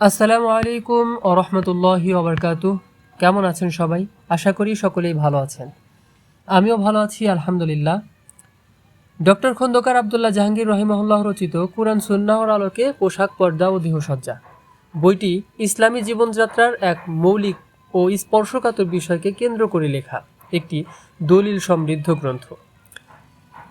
আসসালামু আলাইকুম ও রহমতুল্লাহি ওবরকাতু কেমন আছেন সবাই? আশা করি সকলেই ভালো আছেন। আমিও ভালো আছি, আলহামদুলিল্লাহ। ডক্টর খন্দকার আবদুল্লাহ জাহাঙ্গীর রহিমহুল্লাহ রচিত কুরআন সুন্নাহর আলোকে পোশাক, পর্দা ও দেহসজ্জা। বইটি ইসলামী জীবনযাত্রার এক মৌলিক ও স্পর্শকাতর বিষয়কে কেন্দ্র করে লেখা একটি দলিল সমৃদ্ধ গ্রন্থ।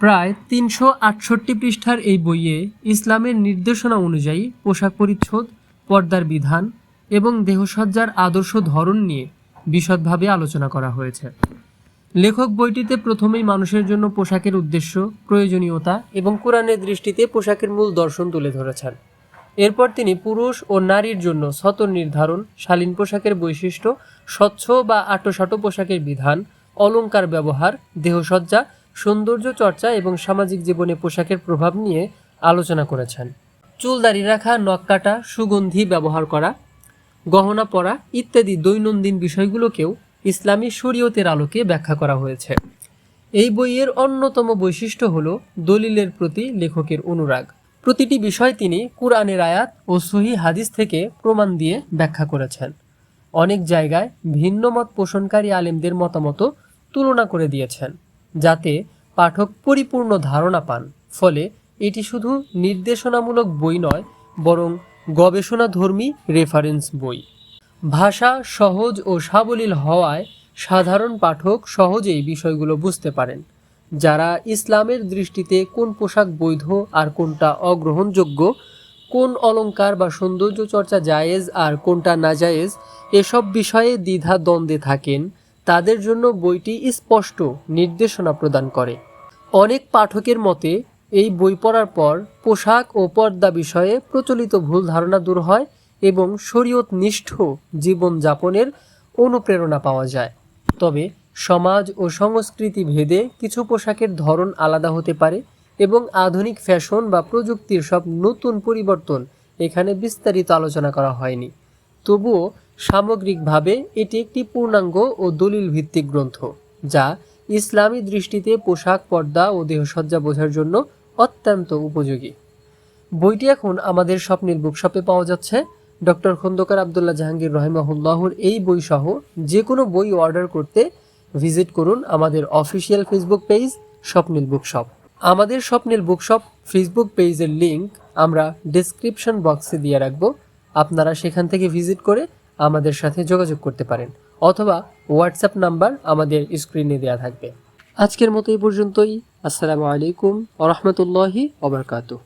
প্রায় তিনশো আটষট্টি পৃষ্ঠার এই বইয়ে ইসলামের নির্দেশনা অনুযায়ী পোশাক পরিচ্ছদ পর্দার বিধান এবং দেহসজ্জার আদর্শ ধরন নিয়ে বিশদভাবে আলোচনা করা হয়েছে। লেখক বইটিতে প্রথমেই মানুষের জন্য পোশাকের উদ্দেশ্য, প্রয়োজনীয়তা এবং কোরআনের দৃষ্টিতে পোশাকের মূল দর্শন তুলে ধরেছেন। এরপর তিনি পুরুষ ও নারীর জন্য সতর নির্ধারণ, শালীন পোশাকের বৈশিষ্ট্য, স্বচ্ছ বা আটোসাটো পোশাকের বিধান অলঙ্কার ব্যবহার, দেহসজ্জা, সৌন্দর্য চর্চা এবং সামাজিক জীবনে পোশাকের প্রভাব নিয়ে আলোচনা করেছেন। চুল দাড়ি রাখা, নখ কাটা, সুগন্ধি ব্যবহার করা, গহনা পরা ইত্যাদি দৈনন্দিন বিষয়গুলোকেও ইসলামী শরীয়তের আলোকে ব্যাখ্যা করা হয়েছে। এই বইয়ের অন্যতম বৈশিষ্ট্য হল দলিলের প্রতি লেখকের অনুরাগ। প্রতিটি বিষয় তিনি কুরআনের আয়াত ও সহি হাদিস থেকে প্রমাণ দিয়ে ব্যাখ্যা করেছেন। অনেক জায়গায় ভিন্ন মত পোষণকারী আলেমদের মতামত তুলনা করে দিয়েছেন, যাতে পাঠক পরিপূর্ণ ধারণা পান। ফলে এটি শুধু নির্দেশনামূলক বই নয়, বরং গবেষণাধর্মী রেফারেন্স বই। ভাষা সহজ ও সাবলীল হওয়ায় সাধারণ পাঠক সহজেই বিষয়গুলো বুঝতে পারেন, যারা ইসলামের দৃষ্টিতে কোন পোশাক বৈধ আর কোনটা অগ্রহণযোগ্য, কোন অলংকার বা সৌন্দর্য চর্চা জায়েজ আর কোনটা নাজায়েজ, এসব বিষয়ে দ্বিধা দ্বন্দ্বে থাকেন, তাদের জন্য বইটি স্পষ্ট নির্দেশনা প্রদান করে। অনেক পাঠকের মতে এই বই পড়ার পর পোশাক ও পর্দা বিষয়ে প্রচলিত ভুল ধারণা দূর হয় এবং শরীয়ত নিষ্ঠ জীবনযাপনের অনুপ্রেরণা পাওয়া যায়। তবে সমাজ ও সংস্কৃতি ভেদে কিছু পোশাকের ধরন আলাদা হতে পারে এবং আধুনিক ফ্যাশন বা প্রযুক্তির সব নতুন পরিবর্তন এখানে বিস্তারিত আলোচনা করা হয়নি। তবুও সামগ্রিকভাবে এটি একটি পূর্ণাঙ্গ ও দলিল ভিত্তিক গ্রন্থ, যা ইসলামী দৃষ্টিতে পোশাক, পর্দা ও দেহসজ্জা বোঝার জন্য অত্যন্ত উপযোগী। বইটি এখন আমাদের স্বপ্নের বুকশপে পাওয়া যাচ্ছে। ডক্টর খন্দকার আবদুল্লাহ জাহাঙ্গীর রহিমাহুল্লাহর এই বই সহ যে কোনো বই অর্ডার করতে ভিজিট করুন আমাদের official Facebook page Swapnil bookshop. আমাদের স্বপ্নিল বুকশপ ফেসবুক পেজের লিংক আমরা ডেসক্রিপশন বক্সে দিয়ে রাখব। আপনারা সেখান থেকে ভিজিট করে আমাদের সাথে যোগাযোগ করতে পারেন। অথবা হোয়াটসঅ্যাপ নাম্বার আমাদের স্ক্রিনে দেওয়া থাকবে। আজকের মতো এই পর্যন্তই। আসসালামু আলাইকুম আ রহমতুল্লাহি ওবরকাতুহ